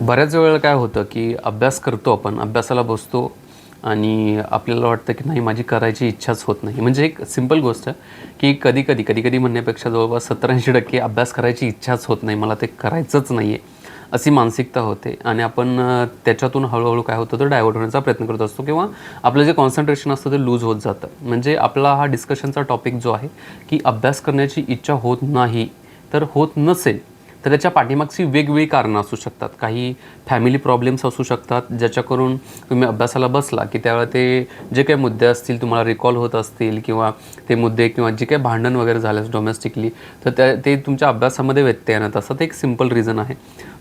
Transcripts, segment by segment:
बऱ्याच वेळेला काय होतं की अभ्यास करतो आपण अभ्यासाला बसतो आणि आपल्याला वाटतं की नाही माझी करायची इच्छाच होत नाही. म्हणजे एक सिंपल गोष्ट की कधी कधी कधी कधी म्हणण्यापेक्षा जवळपास सत्तरऐंशी टक्के अभ्यास करायची इच्छाच होत नाही. मला ते करायचंच नाही आहे अशी मानसिकता होते. आणि आपण त्याच्यातून हळूहळू काय होतं तर डायव्हर्ट होण्याचा प्रयत्न करत असतो किंवा आपलं जे कॉन्सन्ट्रेशन असतं ते लूज होत जातं. म्हणजे आपला हा डिस्कशनचा टॉपिक जो आहे की अभ्यास करण्याची इच्छा होत नाही तर होत नसेल तर त्याच्या पाठीमागची वेगवेगळी कारणं असू शकतात. काही फॅमिली प्रॉब्लेम्स असू शकतात ज्याच्याकरून तुम्ही अभ्यासाला बसला की त्यावेळेला ते जे काही मुद्दे असतील तुम्हाला रिकॉल होत असतील किंवा ते मुद्दे किंवा जे काही भांडण वगैरे झाल्यास डोमेस्टिकली तर त्या ते तुमच्या अभ्यासामध्ये व्यत्यय आणत असतात एक सिंपल रिझन आहे.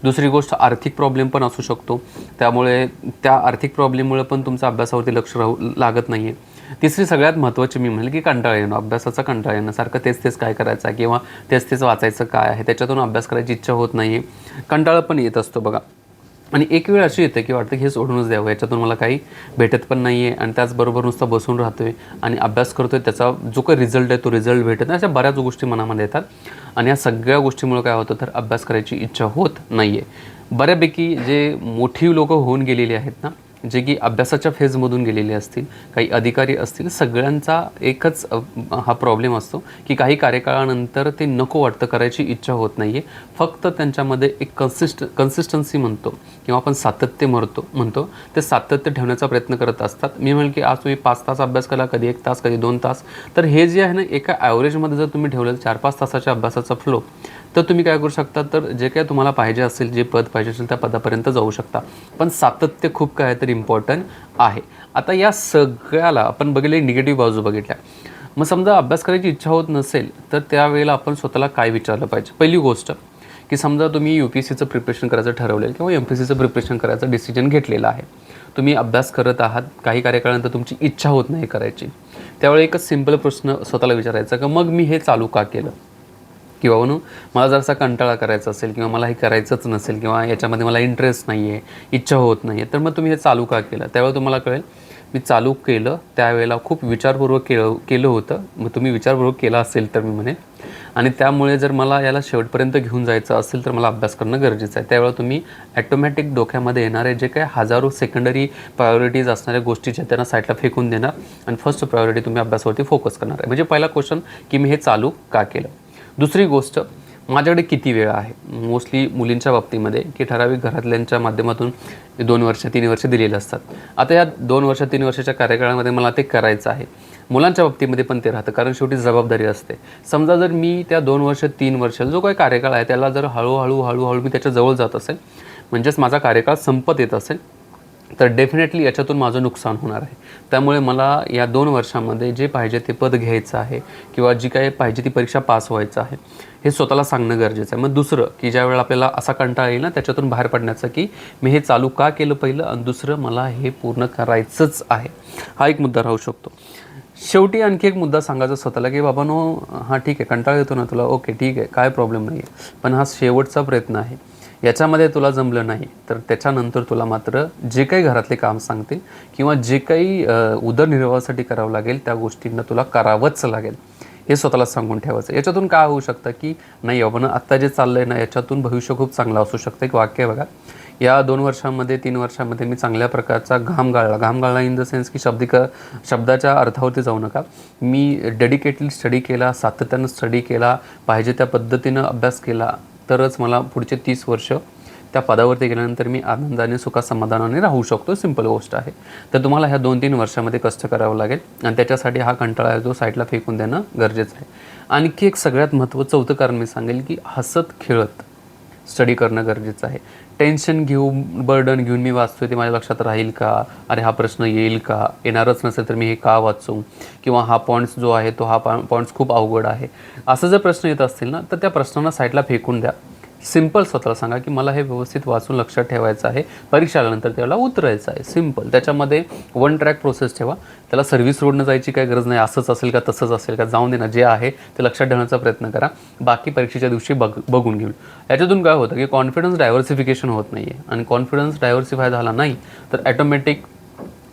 दुसरी गोष्ट आर्थिक प्रॉब्लेम पण असू शकतो. त्यामुळे त्या आर्थिक प्रॉब्लेममुळे पण तुमच्या अभ्यासावरती लक्ष राहू लागत नाही आहे तिसरी सगळ्यात महत्त्वाची मी म्हणेल की कंटाळा येणं अभ्यासाचा कंटाळा येणं सारखं तेच तेच काय करायचं आहे किंवा तेच तेच वाचायचं काय आहे त्याच्यातून अभ्यास करायची इच्छा होत नाही कंटाळा पण येत असतो बघा. आणि एक वेळ अशी येते की वाटतं की हे सोडूनच द्यावं याच्यातून मला काही भेटत पण नाही आहे आणि त्याचबरोबर नुसतं बसून राहतोय आणि अभ्यास करतोय त्याचा जो काही रिझल्ट आहे तो रिझल्ट भेटत नाही अशा बऱ्याच गोष्टी मनामध्ये येतात. आणि या सगळ्या गोष्टीमुळे काय होतं तर अभ्यास करायची इच्छा होत नाही आहे बऱ्यापैकी जे मोठी लोक होऊन गेलेली आहेत ना जे की अभ्यासाच्या फेजमधून गेलेले असतील काही अधिकारी असतील सगळ्यांचा एकच हा प्रॉब्लेम असतो की काही कार्यकाळानंतर ते नको वाटतं करायची इच्छा होत नाही आहे फक्त त्यांच्यामध्ये एक कन्सिस्ट कन्सिस्टन्सी म्हणतो किंवा आपण सातत्य म्हणतो म्हणतो. ते सातत्य ठेवण्याचा प्रयत्न करत असतात. मी म्हणेल की आज तुम्ही पाच तास अभ्यास केला कधी एक तास कधी दोन तास. तर हे जे आहे ना एका ॲव्हरेजमध्ये जर तुम्ही ठेवलं चार पाच तासाच्या अभ्यासाचा फ्लो तर तुम्ही काय करू शकता? तर जे काय तुम्हाला पाहिजे असेल जे पद पाहिजे असेल त्या पदापर्यंत जाऊ शकता. पण सातत्य खूप काय तर इम्पॉर्टंट आहे. आता या सगळ्याला आपण बघितले निगेटिव्ह बाजू बघितल्या. मग समजा अभ्यास करायची इच्छा होत नसेल तर त्यावेळेला आपण स्वतःला काय विचारलं पाहिजे? पहिली गोष्ट की समजा तुम्ही यू पी एस सीचं प्रिपरेशन करायचं ठरवलेलं किंवा एम पी सीचं प्रिपरेशन करायचं डिसिजन घेतलेलं आहे. तुम्ही अभ्यास करत आहात काही कार्यकाळानंतर तुमची इच्छा होत नाही करायची. त्यावेळी एकच सिंपल प्रश्न स्वतःला विचारायचा का मग मी हे चालू का केलं? किंवा म्हणून मला जरासा कंटाळा करायचा असेल किंवा मला हे करायचंच नसेल किंवा याच्यामध्ये मला इंटरेस्ट नाही आहे इच्छा होत नाही आहे तर मग तुम्ही हे चालू का केलं? त्यावेळेला तुम्हाला कळेल मी चालू केलं त्यावेळेला खूप विचारपूर्वक केलं केलं होतं. मग तुम्ही विचारपूर्वक केला असेल तर मी म्हणे आणि त्यामुळे जर मला याला शेवटपर्यंत घेऊन जायचं असेल तर मला अभ्यास करणं गरजेचं आहे. त्यावेळेला तुम्ही ॲटोमॅटिक डोक्यामध्ये येणारे जे काही हजारो सेकंडरी प्रायोरिटीज असणाऱ्या गोष्टीच्या त्यांना साईडला फेकून देणार. आणि फर्स्ट प्रायोरिटी तुम्ही अभ्यासावरती फोकस करणार आहे. म्हणजे पहिला क्वेश्चन की मी हे चालू का केलं? दुसरी गोष्ट माझ्याकडे किती वेळ आहे? मोस्टली मुलींच्या बाबतीमध्ये की ठराविक घरातल्यांच्या माध्यमातून दोन वर्ष तीन वर्ष दिलेले असतात. आता या दोन वर्ष तीन वर्षाच्या कार्यकाळामध्ये मला ते करायचं आहे. मुलांच्या बाबतीमध्ये पण ते राहतं कारण शेवटी जबाबदारी असते. समजा जर मी त्या दोन वर्ष तीन वर्ष जो काही कार्यकाळ आहे त्याला जर हळूहळू हळूहळू मी त्याच्याजवळ जात असेल म्हणजेच माझा कार्यकाळ संपत येत असेल तर डेफिनेटली याच्यातून माझं नुकसान होणार आहे. त्यामुळे मला या दोन वर्षामध्ये जे पाहिजे ते पद घ्यायचं आहे किंवा जी काही पाहिजे ती परीक्षा पास व्हायचं आहे हे स्वतःला सांगणं गरजेचं आहे. मग दुसरं की ज्या वेळेला आपल्याला असा कंटाळा येईल ना त्याच्यातून बाहेर पडण्याचं की मी हे चालू का केलं पहिलं आणि दुसरं मला हे पूर्ण करायचंच आहे. हा एक मुद्दा राहू शकतो. शेवटी आणखी एक मुद्दा सांगायचा स्वतःला की बाबा नो हां ठीक आहे कंटाळा येतो ना तुला ओके ठीक आहे काय प्रॉब्लेम नाही आहे पण हा शेवटचा प्रयत्न आहे. याच्यामध्ये तुला जमलं नाही तर त्याच्यानंतर तुला मात्र जे काही घरातले काम सांगतील किंवा जे काही उदरनिर्वाहासाठी करावं लागेल त्या गोष्टींना तुला करावंच लागेल. हे स्वतःला सांगून ठेवायचं. याच्यातून काय होऊ शकतं की नाही बाबा आत्ता जे चाललं आहे ना याच्यातून भविष्य खूप चांगलं असू शकतं. एक वाक्य बघा. या दोन वर्षामध्ये तीन वर्षामध्ये मी चांगल्या प्रकारचा घाम गाळला. घाम गाळला इन द सेन्स की शब्दिक शब्दाच्या अर्थावरती जाऊ नका. मी डेडिकेटली स्टडी केला सातत्यानं स्टडी केला पाहिजे त्या पद्धतीनं अभ्यास केला तरच मला पुढचे तीस वर्ष त्या पदावरती गेल्यानंतर मी आनंदाने सुखासमाधानाने राहू शकतो सिंपल गोष्ट आहे. तर तुम्हाला ह्या दोन तीन वर्षामध्ये कष्ट करावं लागेल आणि त्याच्यासाठी हा कंटाळा आहे जो साईडला फेकून देणं गरजेचं आहे. आणखी एक सगळ्यात महत्त्वाचं चौथं कारण मी सांगेल की हसत खेळत स्टडी करणं गरजेचं आहे. टेन्शन घेऊन बर्डन घेऊन मी वाचतोय ते माझ्या लक्षात राहील का? अरे हा प्रश्न येईल का? येणारच नसेल तर मी हे का वाचू? किंवा हा पॉईंट्स जो आहे तो हा पॉईंट्स खूप अवघड आहे. असं जर प्रश्न येत असतील ना तर त्या प्रश्नांना साईडला फेकून द्या. सिंपल स्वतःला सांगा की मला हे व्यवस्थित वाचून लक्षात ठेवायचं आहे. परीक्षा आल्यानंतर त्याला उतरायचं आहे. सिंपल त्याच्यामध्ये वन ट्रॅक प्रोसेस ठेवा. त्याला सर्व्हिस रोडनं जायची काही गरज नाही. असंच असेल का तसंच असेल का जाऊन देणं जे आहे ते लक्षात ठेवण्याचा प्रयत्न करा. बाकी परीक्षेच्या दिवशी बघ बघून घेऊन. याच्यातून काय होतं की कॉन्फिडन्स डायव्हर्सिफिकेशन होत नाही आहे आणि कॉन्फिडन्स डायव्हर्सिफाय झाला नाही तर ॲटोमॅटिक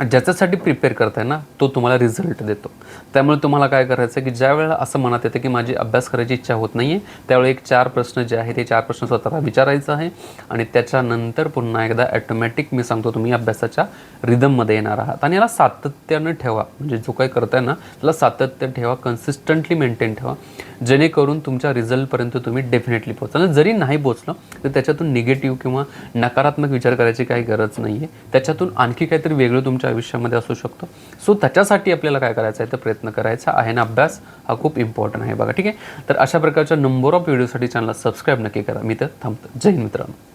ज्याच्यासाठी प्रिपेअर करताय ना तो तुम्हाला रिझल्ट देतो. त्यामुळे तुम्हाला काय करायचं आहे की ज्या वेळेला असं मनात येतं की माझी अभ्यास करायची इच्छा होत नाही आहे त्यावेळी एक चार प्रश्न जे आहे ते चार प्रश्न स्वतःला विचारायचं आहे आणि त्याच्यानंतर पुन्हा एकदा ॲटोमॅटिक मी सांगतो तुम्ही अभ्यासाच्या रिदममध्ये येणार आहात. आणि याला सातत्यानं ठेवा. म्हणजे जो काही करताय ना त्याला सातत्य ठेवा कन्सिस्टंटली मेंटेन ठेवा. जेणेकरून तुमच्या रिझल्टपर्यंत तुम्ही डेफिनेटली पोहोचाल जरी नाही पोचलं तर त्याच्यातून निगेटिव्ह किंवा नकारात्मक विचार करायची काही गरज नाही आहे त्याच्यातून आणखी काहीतरी वेगळं तुमच्या आयुष्यामध्ये असू शकतं. सो त्याच्यासाठी आपल्याला काय करायचं आहे तर प्रयत्न करायचा आहे. ना अभ्यास हा खूप इम्पॉर्टंट आहे बघा ठीक आहे? तर अशा प्रकारच्या नंबर ऑफ व्हिडिओसाठी चॅनलला सबस्क्राईब नक्की करा. मी तर थांबतो जय मित्रांनो.